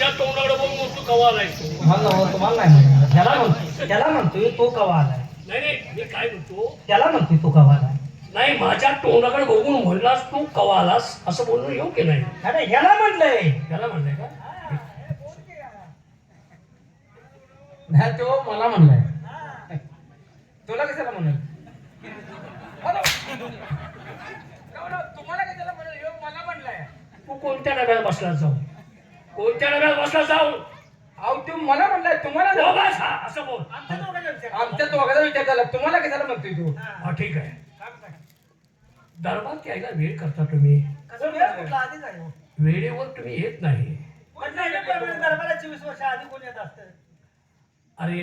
माझ्या तोंडाकडे बघून तू कवा आलाय? तू तुम्हाला नव्ह, तुम्हाला नाही म्हणणार. त्याला म्हणतो त्याला म्हणतोय तो कवा आलाय. नाही नाही मी काय म्हणतो? त्याला म्हणतोय तो कवा आलाय. नाही माझ्या तोंडाकडे बघून म्हणलास तू कवा आलास असं बोलणं योग्य नाही. अरे ह्याला म्हटलंय त्याला म्हणलंय का? नाही तो मला म्हणलाय. तुला कशाला म्हणेल? तुम्हाला कशाला म्हणेल? ह्यो मला म्हणलाय. तू कोणत्या डब्यात बसला जाऊ कोणत्या डब्यात बसला जाऊ अहो तू मला म्हणलाय तुम्हाला हो हा, असं बोल. आमच्या दोघांचा विचार झाला. तुम्हाला कशाला म्हणतोय तू? हा. ठीक आहे. दरबार यायला वेळ करता तुम्ही? वेळेवर तुम्ही येत नाही. चोवीस वर्ष आधी कोण येत असतं? अरे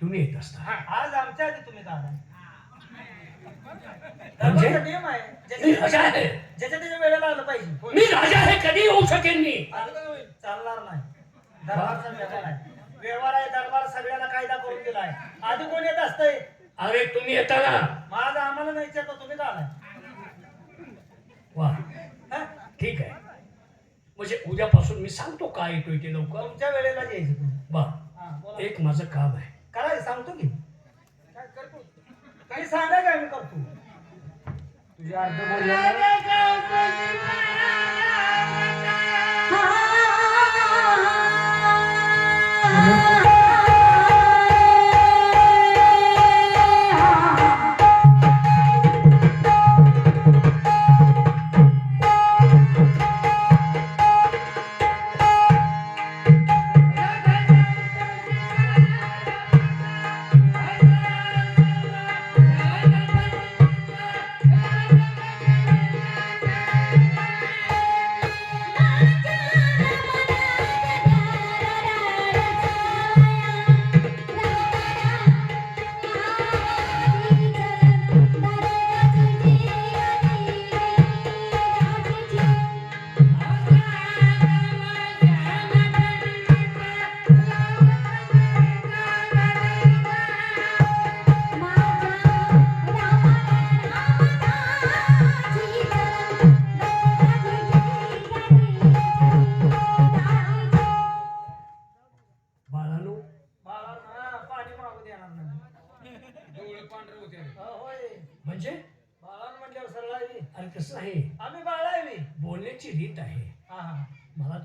तुम्ही येत असता. आज आमच्या आधी तुम्ही का म्हणजे? नियम आहे. मी राजा आहे. ज्याच्या त्याच्या वेळेला आलं पाहिजे. मी राजा आहे कधी येऊ शकेन मी. चालणार नाही. दरबारचा व्यवहार आहे व्यवहार आहे दरबार सगळ्याला कायदा करून दिलाय आधी कोण येत असतंय? अरे तुम्ही येता ना. माझा आम्हाला नाही विचारतो तुम्ही का आलाय? वा. हा? ठीक आहे. म्हणजे उद्यापासून मी सांगतो काय येतोय ते लवकर? तुमच्या वेळेला यायचं तुम्ही. हा, बोला. एक माझं काम आहे. कराय सांगतो की. काही सांगा काय मी करतो. तुझ्या अर्ध बाळानो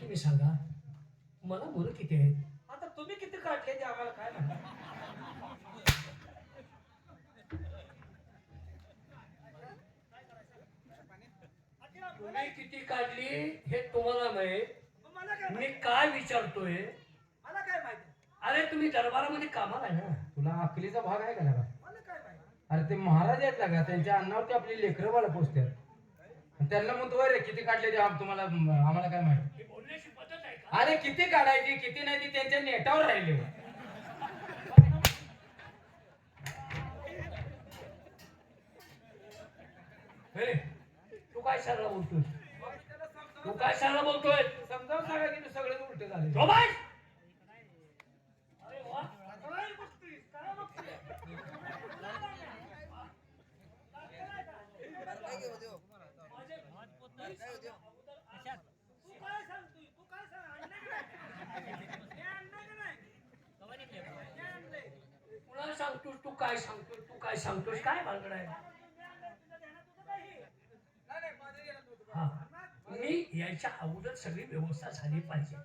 तुम्ही सांगा. मला मुलं किती आहेत? आता तुम्ही किती काढले ते आम्हाला काय तुम्ही किती काढली हे तुम्हाला माहीत? मी काय विचारतोय? मला काय माहिती? अरे तुम्ही दरबारामध्ये कामाला आहे ना? तुला अकलीचा भाग आहे का अरे ते महाराज आहेत लागा त्यांच्या अन्नावरती आपली लेकरं बाळा पोचतात त्यांना म्हणतो रे किती काढले ते आम- तुम्हाला आम्हाला काय माहिती? ही बोलण्याची पद्धत आहे का? अरे किती काढायची किती नाही ती त्यांच्या नेटावर राहिले हे, तू काय सरळ बोलतोय? तू काय सरळ बोलतोय? समजावून सांगा की ते सगळे उलटे झाले बाय. अरे वा. काय बघतोयस? काय बघतोयस? तू काय सांगतोय? तू काय सांग? आणलंय का नाही? हे आणलंय का नाही? हे आणलंय. कुणाला सांगतोस तू काय सांगतोस तू काय सांगतोस काय भानगड आहे? मी याच्या अगोदर सगळी व्यवस्था झाली पाहिजे.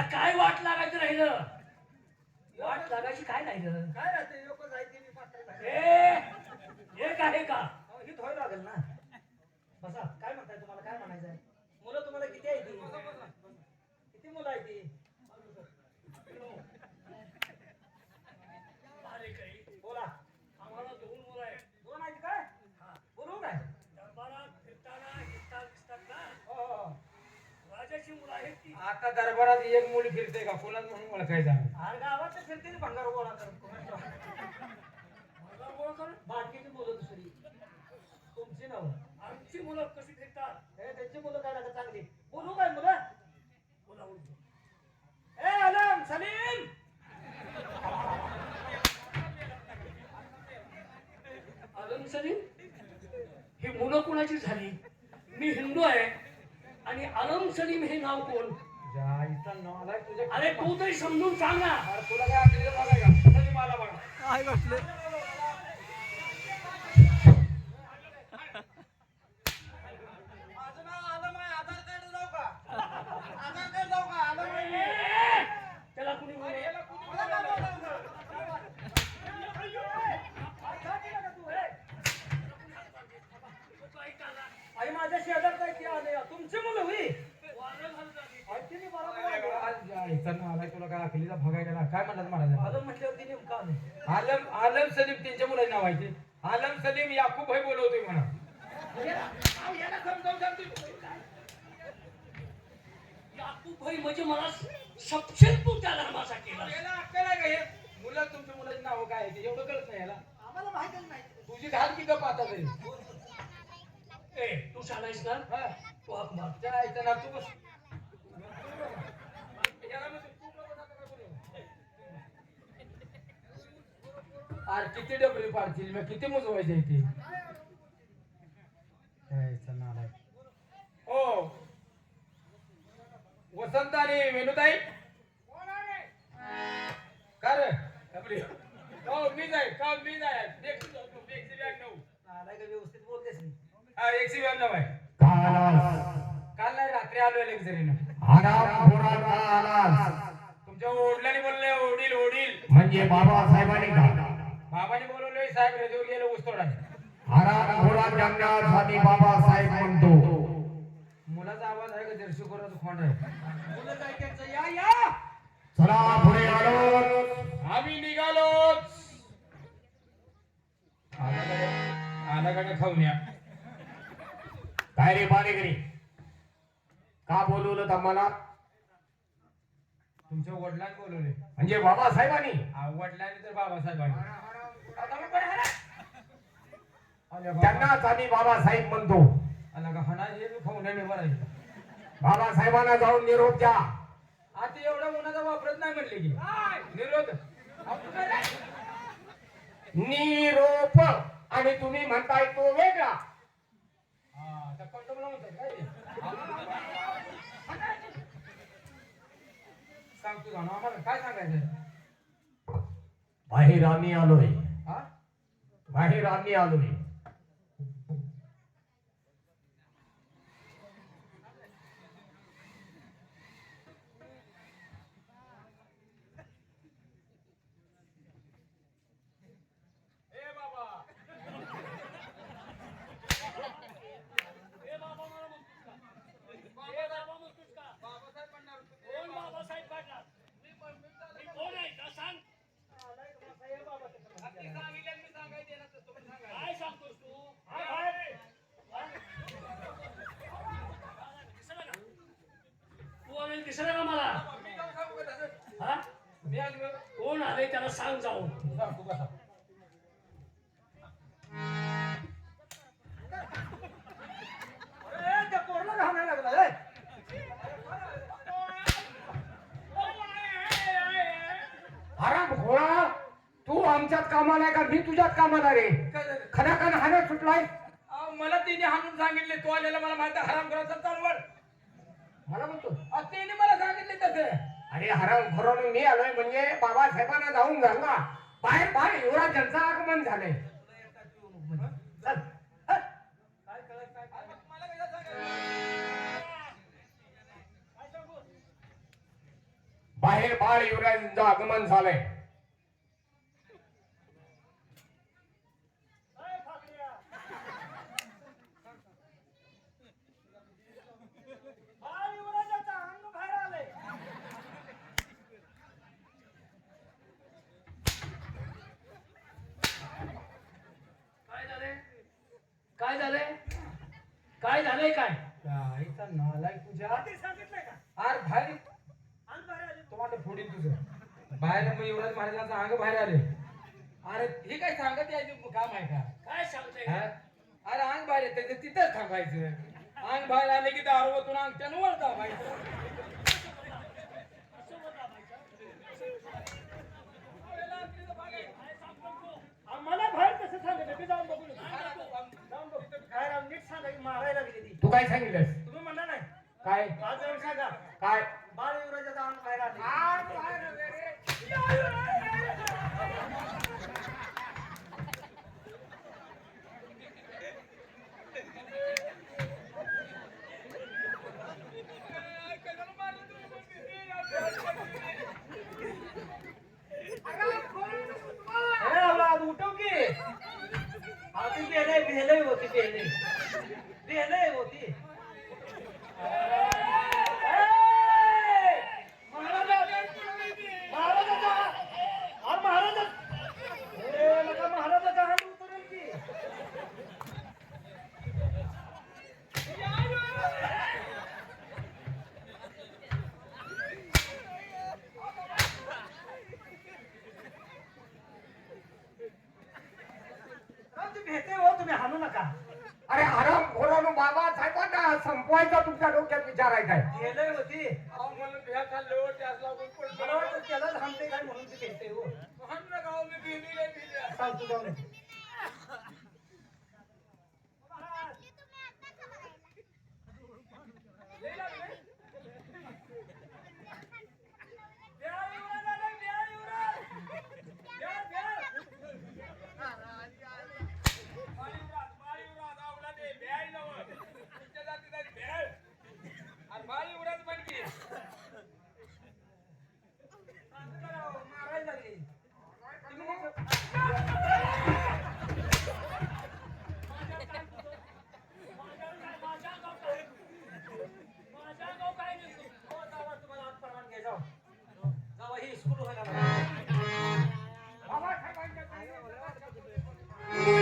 आता काय वाट लागायचं राहिलं? वाट लागायची काय राहिलं काय राहते? लोक जायचे मी पात्र झाले. ए एक आहे का? अहो, ही धोय लागेल ना. बसा. काय म्हणताय तुम्हाला? काय म्हणायचं आहे मुलं तुम्हाला किती आहे ती? किती मुलं आहे ती अरे काही बोला आम्हाला दोन मुलं आहेत आता दरबारात एक मुली फिरते का? कोणाच म्हणून ओळखायचं गावात तर फिरतील भंगार गोळा करत भंगार गोळा करून बाकीची मुलं दुसरी. तुमची नव? आमची मुलं कशी फिरतात? हे त्यांची मुलं काय लागत चांगली? बोलू काय मुलं? बोला बोलतो ए आलम सलीम! आलम सलीम ही मुलं कोणाची झाली? मी हिंदू आहे. आणि आलम सलीम हे नाव कोण? अरे तू तरी समजून सांग ना. अरे तुला काय मला बघा माझं नाव आलम आहे आधार कार्ड जाऊ का आधार कार्ड जाऊ का आलम आहे ए! त्याला कुणी बोलव. मला काय बोलावलं? ऐका की नका तू, हे. तो ऐकायला. आई माझ्या शेजारचा इथे आले तुमची मुलं होई वारं घालून आली. ऐकते मी बरोबर आहे. आज जा, इथं नाव आहे तुला काय अखिलीचा भगाय गेला काय म्हणतात मला आलम म्हटल्यावरती नेमकं आलं आलम आलम सलीम त्यांच्या मुलाचे नाव आहे ते आलम सलीम याकूब भाई बोलवतोय म्हणा. याकूब भाई म्हणजे मला तू त्या धर्माचा केला याला अक्कल आहे का हे? मुलं तुमच्या मुलाचे नाव काय आहे? ते एवढं कळत नाही याला. आम्हाला माहितच नाही. तुझी घाल की गप आता तरी. ए तू शाळायस ना? हा. तू हाक मार. त्या आईचं नाव तू बस याला म्हणतो, तू नको आता काय बोलू. अरे किती डबरी पाडतील? मी किती मोजवायचे इथे? हो वसंत आणि वेणुताई. का रे? डबरी. हो मी जाय का मी जाय? एकशे नऊ, एकशे ब्याण्णव. आलाय का व्यवस्थित बोलतेस नाही? हा एकशे ब्याण्णव आहे. कालास काल नाही रात्री आलो तुमच्या ओढल्याने बोलले ओढील ओढील. म्हणजे बाबासाहेबांनी का बाबाने बोलवले साहेब रेडिओ गेले ऊसतोडा आराम थोडा जगण्यासाठी बाबासाहेब म्हणतो. मुलाचा आवाज आहे का? दर्शक कोणाचा खोंड आहे. मुलं काय त्यांचं या या! चला पुढे आलो. आम्ही निघालोच आलाकडे आलाकडे खाऊन या. काय रे बालेगिरी का बोलवलं आम्हाला तुमच्या वडिलांनी बोलवले म्हणजे बाबासाहेबांनी? आ, वडिलांनी तर बाबासाहेबांनी. त्यांनाच आम्ही बाबासाहेब म्हणतो. बाबासाहेबांना जाऊन निरोप द्या. आता एवढा उन्हाचा वापरत नाही म्हणले की. रे? निरोप. आणि तुम्ही म्हणताय तो वेगळा. त्या कंटोला म्हणतात काय ते? सांग तू जाणं आम्हाला काय सांगायचं बाहेर आम्ही आलोय. बाहेर आम्ही आलोय ए बाबा ए बाबा मला म्हणतोस का ए बाबा म्हणतोस का बाबासाहेब म्हणणार होते. कोण बाबासाहेब पाटला मी कोण आहे का सांग आलाय का साहेब बाबा त्याचं आता ते सांगितलं मी सांगायचं ना तर तुम्ही सांगा काय सांगतोस तू हा, बाहेर. हा? दिसलं का? तू आलेला दिसलं का मला मी जाऊन सांगू का तसं? हा मी आलो. कोण आले त्याला सांग जाऊन तू सांग, तू आमच्यात कामाला आहे का मी तुझ्यात कामाला रे? खनाखन हाणत सुटलाय मला तिने हाणून सांगितले तू आलेला मला माहिती हराम करायचा चालवड मला म्हणतो तिने अरे हराम मी आलोय म्हणजे बाबासाहेबांना जाऊन झाला बाहेर बाहेर युवराजांचं आगमन झालंय. बाहेर बाळ युवराजांचं आगमन झालंय काय फाकड्या? बाळ युवराजाचं अंग बाहेर आलंय. काय झालंय काय? आईचा नालायक तुझ्या रात्री सांगितलंय का? आर बाहेर आणि बाहेर आले. फोडीन तुझं. बाहेर मग युवराज महाराजांचं अंग बाहेर आले. अरे हे काय सांगत यायचं काम आहे का? काय सांगताय हा? अरे अंग बाहेर येते तिथंच थांबायचं. अंग बाहेर आले की दारू ओतून अंग त्यानं वर दाबायचं असं वर दाबायचं. आम्हाला बाहेर कसं सांगितलं मी जाऊन बघून येतो. जाऊन बघ काय राव नीट सांगा की मारायला लागली ती तू काय सांगितलंस? तुम्ही म्हणला नाही. काय? आज जाऊन सांगा. काय? बाळ बाहेर आले अरे औलाद, उठव की. आधी बेले बेले होती बेले बेले होती ए! महाराजा महाराजाचा अरे महाराजा ए, नका महाराजाचा हात उतरेल की राव, तुम्ही भेटे हो तुम्ही हाणू नका अरे आराम खोरानो बाबा साहेबांना संपवायचा तुमच्या डोक्यात विचार आहे काय बेले होती अहो, मला बिया खाल्लं, त्याच लागून पडलं. मला वाटतं त्याला थांबते काय म्हणून ती भेटते हो हाण ना गाव, मी बिली रे,